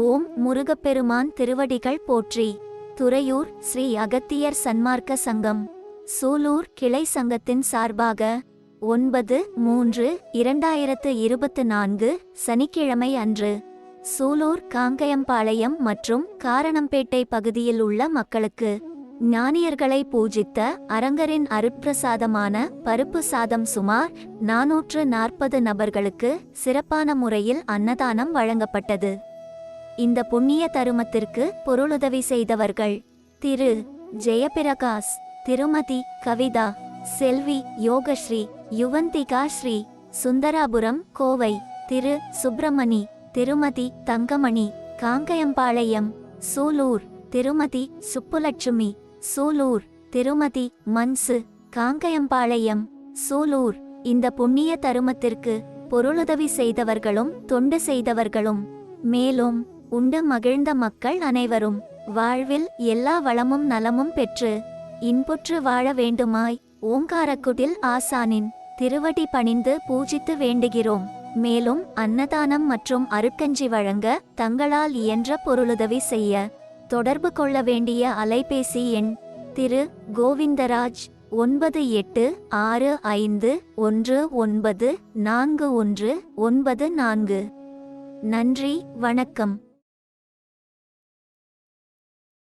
ஓம் முருகப்பெருமான் திருவடிகள் போற்றி. துறையூர் ஸ்ரீ அகத்தியர் சன்மார்க்க சங்கம். சூலூர் கிளை சங்கத்தின் சார்பாக ஒன்பது மூன்று இரண்டாயிரத்து இருபத்து நான்கு சனிக்கிழமை அன்று சூலூர் காங்கயம்பாளையம் மற்றும் காரணம்பேட்டை பகுதியில் உள்ள மக்களுக்கு ஞானியர்களை பூஜித்த அரங்கரின் அருட்பிரசாதமான பருப்பு சாதம் சுமார் நாநூற்று நாற்பது நபர்களுக்கு சிறப்பான முறையில் அன்னதானம் வழங்கப்பட்டது. இந்த புண்ணிய தருமத்திற்கு பொருளுதவி செய்தவர்கள். திரு. ஜெயபிரகாஷ் திருமதி கவிதா செல்வி யோகஸ்ரீ யுவந்திகா ஸ்ரீ சுந்தராபுரம் கோவை. திரு. சுப்பிரமணி திருமதி தங்கமணி காங்கயம்பாளையம் சூலூர். திருமதி சுப்புலட்சுமி சூலூர். திருமதி மன்சு காங்கயம்பாளையம் சூலூர். இந்த புண்ணிய தருமத்திற்கு பொருளுதவி செய்தவர்களும் தொண்டு செய்தவர்களும். மேலும் உண்டு மகிழ்ந்த மக்கள் அனைவரும். வாழ்வில் எல்லா வளமும் நலமும் பெற்று இன்புற்று வாழ வேண்டுமாய் ஓங்காரக்குடில் ஆசானின் திருவடி பணிந்து பூஜித்து வேண்டுகிறோம். மேலும் அன்னதானம் மற்றும் அருட்கஞ்சி வழங்க தங்களால் இயன்ற பொருளுதவி செய்ய தொடர்பு கொள்ள வேண்டிய அலைபேசி எண் திரு கோவிந்தராஜ் ஒன்பது எட்டு ஆறு ஐந்து ஒன்று ஒன்பது நான்கு ஒன்று ஒன்பது நான்கு. நன்றி வணக்கம்.